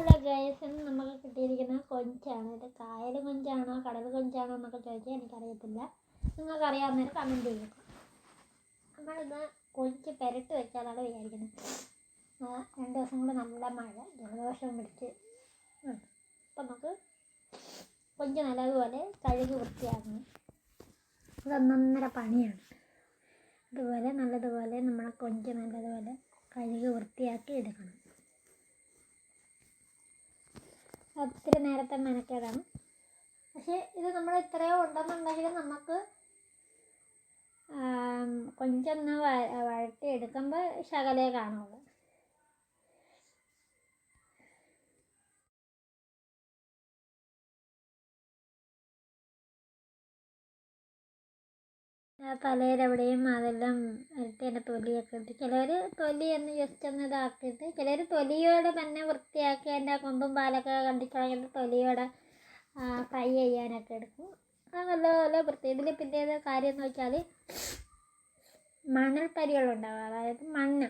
Hello guys നമുക്ക് കിട്ടിയിരിക്കുന്ന കൊഞ്ചാണ്. ഇത് കായൽ കൊഞ്ചാണോ കടൽ കൊഞ്ചാണോ എന്നൊക്കെ ചോദിച്ചാൽ എനിക്കറിയത്തില്ല. നിങ്ങൾക്ക് അറിയാവുന്നവർ കമന്റ് ചെയ്യുക നമ്മളിന്ന് കൊഞ്ച് പെരട്ട് വെച്ചാലാണ് വിചാരിക്കുന്നത്. രണ്ട് ദിവസം കൂടെ നല്ല മഴ ജലദോഷം പിടിച്ച്. അപ്പം നമുക്ക് കൊഞ്ച് നല്ലതുപോലെ കഴുകി വൃത്തിയാക്കണം. ഇതൊന്നൊന്നര പണിയാണ്. അതുപോലെ നല്ലതുപോലെ നമ്മളെ കൊഞ്ച് നല്ലതുപോലെ കഴുകി വൃത്തിയാക്കി എടുക്കണം. ഒത്തിരി നേരത്തെ മെനക്കേടാണ്. പക്ഷേ ഇത് നമ്മൾ ഇത്രയോ ഉണ്ടെന്നുണ്ടെങ്കിൽ നമുക്ക് കൊഞ്ചൊന്ന് വ- വഴറ്റി എടുക്കുമ്പോൾ ശകലേ കാണുള്ളൂ. തലയിലെവിടെയും അതെല്ലാം അതിന്റെ തൊലിയൊക്കെ ഇട്ട് ചിലർ തൊലി ഒന്ന് ജസ്റ്റ് ഒന്ന് ഇതാക്കിയിട്ട് ചിലർ തൊലിയോടെ തന്നെ വൃത്തിയാക്കി അതിന്റെ കൊമ്പും പാലൊക്കെ കണ്ടിട്ട് തൊലിയോടെ ഫ്രൈ ചെയ്യാനൊക്കെ എടുക്കും. അത് വൃത്തി. ഇതിൽ പിന്നെ ഒരു കാര്യം എന്ന് വെച്ചാൽ മണൽപ്പരികളുണ്ടാവുക അതായത് മണ്ണ്.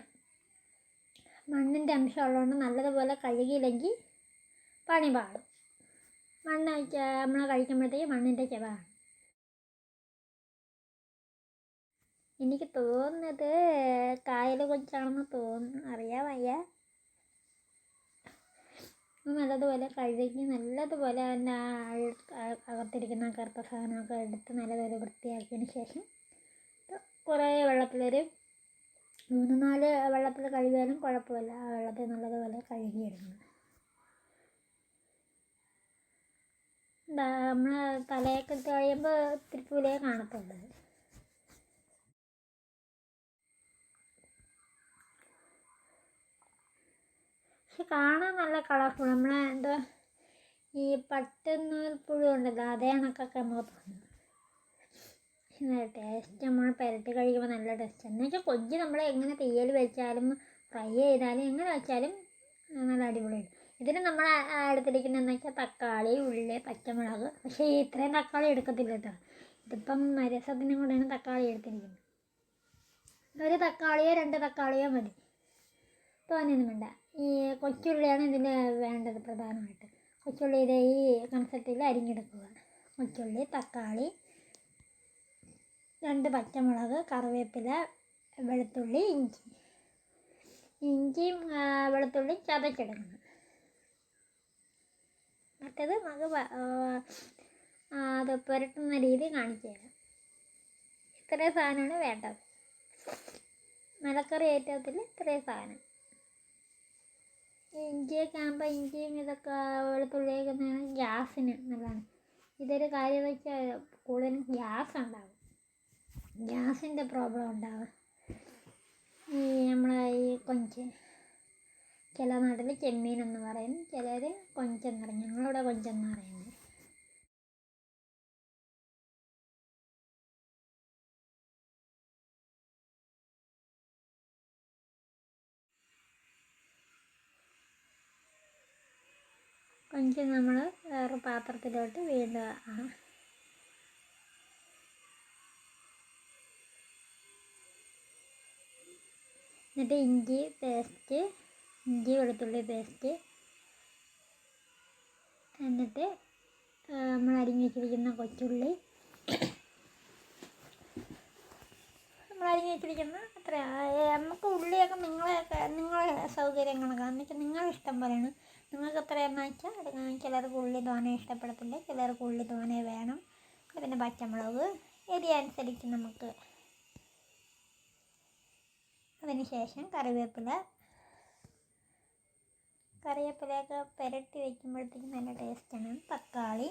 മണ്ണിന്റെ അംശം ഉള്ളതുകൊണ്ട് നല്ലതുപോലെ കഴുകിയില്ലെങ്കിൽ പണി പാടും. മണ്ണ് നമ്മൾ കഴിക്കുമ്പോഴത്തേക്ക് മണ്ണിന്റെ ചെവാണ്. എനിക്ക് തോന്നുന്നത് കായൽ കൊച്ചാണെന്ന് തോന്നുന്നു. അറിയാൻ വയ്യ നല്ലതുപോലെ കഴുകി നല്ലതുപോലെ അതിന്റെ അകത്തിരിക്കുന്ന കറുത്ത സാധനമൊക്കെ എടുത്ത് നല്ലതുപോലെ വൃത്തിയാക്കിയതിന് ശേഷം കുറേ വെള്ളത്തിലൊരു മൂന്ന് നാല് വെള്ളത്തിൽ കഴുകിയാലും കുഴപ്പമില്ല. ആ വെള്ളത്തിൽ നല്ലതുപോലെ കഴുകിയെടുക്കണം. നമ്മൾ തലയൊക്കെ കഴിയുമ്പോൾ ഇത്തിരി പുലിയെ പക്ഷെ കാണാൻ നല്ല കളർഫുൾ. നമ്മളെ എന്താ ഈ പട്ടുന്നൂൽ പുഴു ഉണ്ടല്ലോ അതേ കണക്കൊക്കെ നമുക്ക് തോന്നുന്നു ടേസ്റ്റ് നമ്മൾ പുരട്ടി കഴിക്കുമ്പോൾ നല്ല ടേസ്റ്റ് എന്ന് വെച്ചാൽ കൊഞ്ച് നമ്മൾ എങ്ങനെ തീയൽ വെച്ചാലും ഫ്രൈ ചെയ്താലും എങ്ങനെ വെച്ചാലും നല്ല അടിപൊളിയാണ്. ഇതിന് നമ്മൾ എടുത്തിരിക്കുന്നതെന്ന് വെച്ചാൽ തക്കാളി ഉള്ളി പച്ചമുളക്. പക്ഷേ ഇത്രയും തക്കാളി എടുക്കത്തില്ല കേട്ടോ. ഇതിപ്പം രസത്തിനും കൂടെയാണ് തക്കാളി എടുത്തിരിക്കുന്നത്. ഒരു തക്കാളിയോ രണ്ട് തക്കാളിയോ മതി. തോന്നിയൊന്നും വേണ്ട. ഈ കൊച്ചുള്ളിയാണ് ഇതിന് വേണ്ടത് പ്രധാനമായിട്ട്. കൊച്ചുള്ളി ഇത് ഈ കൺസെപ്റ്റിൽ അരിഞ്ഞെടുക്കുക. കൊച്ചുള്ളി തക്കാളി രണ്ട് പച്ചമുളക് കറിവേപ്പില വെളുത്തുള്ളി ഇഞ്ചി. ഇഞ്ചിയും വെളുത്തുള്ളി ചതച്ചെടുക്കണം മറ്റേത് നമുക്ക് അത് പുരട്ടുന്ന രീതി കാണിച്ചു തരാം. ഇത്രയും സാധനമാണ് വേണ്ടത്. മലക്കറി ഐറ്റത്തിൽ ഇത്രയും സാധനം. ഇഞ്ചിയൊക്കെ ആകുമ്പോൾ ഇഞ്ചിയും ഇതൊക്കെ വെളുത്തുള്ളിയൊക്കെ ഗ്യാസിന് നല്ലതാണ്. ഇതൊരു കാര്യം വെച്ചാൽ കൂടുതലും ഗ്യാസ് ഉണ്ടാവും ഗ്യാസിന്റെ പ്രോബ്ലം ഉണ്ടാവും. ഈ നമ്മളെ ഈ കൊഞ്ച്. ചില നാട്ടിൽ ചെമ്മീനെന്ന് പറയും. ചിലർ കൊഞ്ചെന്ന് പറയും. ഞങ്ങളിവിടെ കൊഞ്ചെന്ന് പറയുന്നത് കൊഞ്ച് നമ്മൾ വേറെ പാത്രത്തിലോട്ട് വീണ്ടുക എന്നിട്ട് ഇഞ്ചി പേസ്റ്റ് ഇഞ്ചി വെളുത്തുള്ളി പേസ്റ്റ് എന്നിട്ട് നമ്മൾ അരിഞ്ഞു വെച്ചിരിക്കുന്ന കൊച്ചുള്ളി നമ്മൾ അത്ര. നമുക്ക് ഉള്ളിയൊക്കെ നിങ്ങളെ നിങ്ങളെ സൗകര്യം കണക്കാണ് നിങ്ങളുടെ ഇഷ്ടം പോലെയാണ്. നിങ്ങൾക്ക് എത്രയെന്ന് വെച്ചാൽ ചിലർക്ക് ഉള്ളി തോനെ ഇഷ്ടപ്പെടത്തില്ല ചിലർക്ക് ഉള്ളി തോനെ വേണം. പിന്നെ പച്ചമുളക് എരി അനുസരിച്ച് നമുക്ക് അതിനുശേഷം കറിവേപ്പില. കറിവേപ്പിലയൊക്കെ പുരട്ടി വയ്ക്കുമ്പോഴത്തേക്കും നല്ല ടേസ്റ്റാണ് തക്കാളി.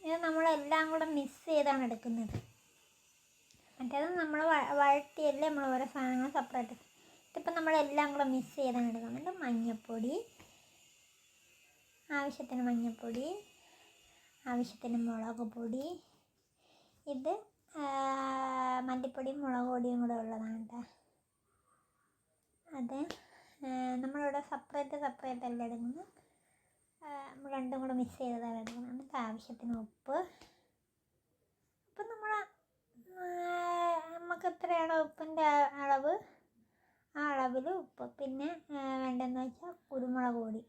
ഇത് നമ്മളെല്ലാം കൂടെ മിക്സ് ചെയ്താണ് എടുക്കുന്നത്. മറ്റേത് നമ്മൾ വഴട്ടിയല്ലേ നമ്മൾ ഓരോ സാധനങ്ങൾ സെപ്പറേറ്റ് ഇതിപ്പോൾ നമ്മളെല്ലാം കൂടെ മിക്സ് ചെയ്താണ് എടുക്കുന്നുണ്ട് മഞ്ഞൾപ്പൊടി ആവശ്യത്തിന് മഞ്ഞൾപ്പൊടി ആവശ്യത്തിന് മുളക് പൊടി. ഇത് മല്ലിപ്പൊടിയും മുളക് പൊടിയും കൂടെ ഉള്ളതാണ് കേട്ടോ. അത് നമ്മളിവിടെ സെപ്പറേറ്റ് സെപ്പറേറ്റ് അല്ല എടുക്കുന്നത്? രണ്ടും കൂടെ മിക്സ് ചെയ്തതാണ് എടുക്കുന്നത്. എന്നിട്ട് ആവശ്യത്തിന് ഉപ്പ്. അപ്പം നമ്മൾ നമുക്ക് എത്രയാണോ ഉപ്പിന്റെ അളവ്? ആ അളവിൽ ഉപ്പ്. പിന്നെ വേണ്ടതെന്ന് വെച്ചാൽ കുരുമുളക് പൊടി.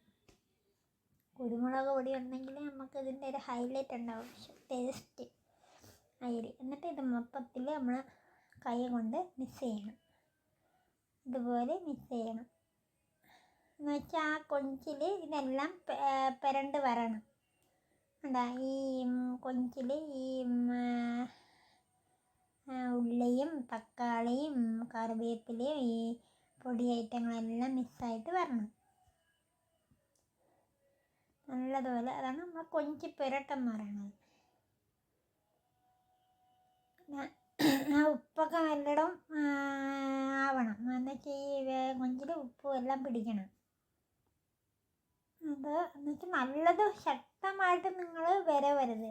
കുരുമുളക് പൊടി ഉണ്ടെങ്കിൽ നമുക്ക് ഇതിന്റെ ഒരു ഹൈലൈറ്റ് ഉണ്ടാവും. ടേസ്റ്റ് അരി. എന്നിട്ട് ഇത് മൊത്തത്തിൽ നമ്മൾ കൈ കൊണ്ട് മിക്സ് ചെയ്യണം. ഇതുപോലെ മിക്സ് ചെയ്യണം. എന്ന് വെച്ചാൽ ആ കൊഞ്ചിൽ ഇതെല്ലാം പെരണ്ട് വരണം. എന്താ ഈ കൊഞ്ചിൽ ഈ ഉള്ളിയും തക്കാളിയും കറിവേപ്പിലയും ഈ പൊടി ഐറ്റങ്ങളെല്ലാം മിക്സായിട്ട് വരണം. നല്ലതുപോലെ അതാണ് നമ്മൾ കൊഞ്ച് പുരട്ടെന്ന് പറയുന്നത് ആ ഉപ്പൊക്കെ നല്ലിടം ആവണം. എന്നുവെച്ചാൽ ഈ കൊഞ്ചിൽ ഉപ്പും എല്ലാം പിടിക്കണം. അത് എന്നുവെച്ചാൽ നല്ലത് ശക്തമായിട്ട് നിങ്ങൾ വരവരുത്.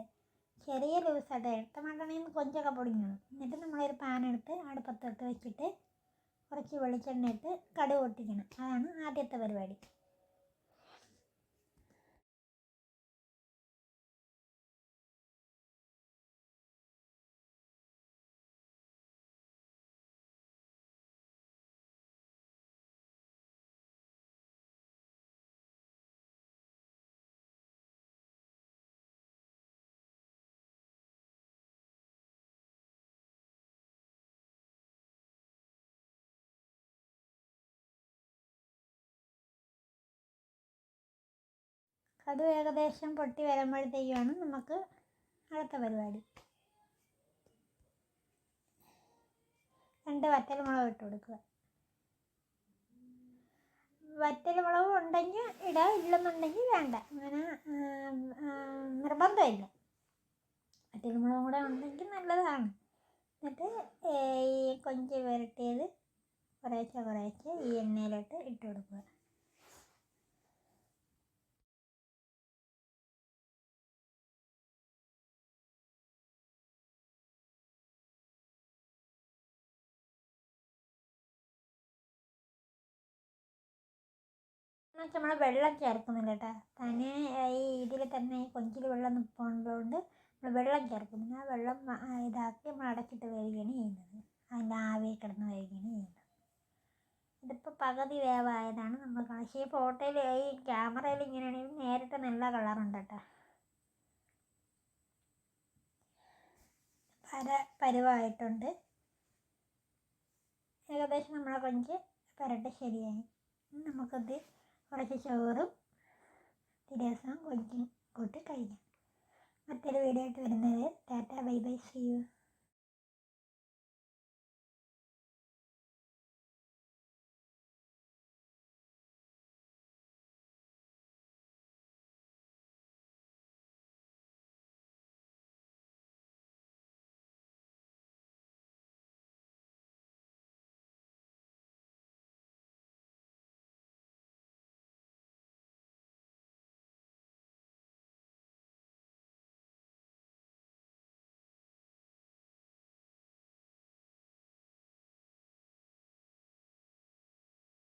ചെറിയ മണ്ണെണ്ണയിൽ നിന്ന് കൊഞ്ചൊക്കെ പൊടിക്കണം എന്നിട്ട് നമ്മളൊരു പാൻ എടുത്ത് അടുപ്പത്തോട്ട് വെച്ചിട്ട് കുറച്ച് വെളിച്ചെണ്ണ ഇട്ട് കടുക് പൊട്ടിക്കണം. അതാണ് ആദ്യത്തെ പരിപാടി. കടുക് ഏകദേശം പൊട്ടി വരുമ്പോഴത്തേക്കാണ് നമുക്ക് അടുത്ത പരിപാടി. രണ്ട് വറ്റൽ മുളക് ഇട്ട് കൊടുക്കുക. വറ്റൽ മുളക് ഉണ്ടെങ്കിൽ ഇടാ ഇല്ലെന്നുണ്ടെങ്കിൽ വേണ്ട. അങ്ങനെ നിർബന്ധമില്ല. വറ്റൽ മുളകും കൂടെ ഉണ്ടെങ്കിൽ നല്ലതാണ്. എന്നിട്ട് ഈ കൊഞ്ച് വരട്ടിയത് കുറേശ്ശെ കുറേശ്ശെ ഈ എണ്ണയിലോട്ട് ഇട്ട് കൊടുക്കുക. എന്നുവെച്ചാൽ നമ്മൾ വെള്ളം ചേർക്കുന്നില്ല കേട്ടോ തന്നെ ഈ ഇതിൽ തന്നെ കൊഞ്ചിൽ വെള്ളം നിൽപ്പുള്ളതുകൊണ്ട് നമ്മൾ വെള്ളം ചേർക്കുന്നില്ല ആ വെള്ളം ഇതാക്കി നമ്മൾ അടച്ചിട്ട് വരികയാണ് ചെയ്യുന്നത്. അതിന്റെ ആവി കിടന്ന് വരികയാണ് ചെയ്യുന്നത്. ഇതിപ്പോൾ പകുതി വേവായതാണ് നമ്മൾ പക്ഷേ ഈ ഫോട്ടോയിൽ ഈ ക്യാമറയിൽ ഇങ്ങനെയാണെങ്കിൽ നേരിട്ട് നല്ല കളറുണ്ട് കേട്ടോ പര പരുവായിട്ടുണ്ട്. ഏകദേശം നമ്മളെ കൊഞ്ച് പരട്ട് ശരിയായി. നമുക്കത് കുറച്ച് ചോറും രസം കൊഞ്ചും കൂട്ടി കഴിക്കാം. മറ്റൊരു വീഡിയോ ആയിട്ട് വരുന്നത് tata bye bye see you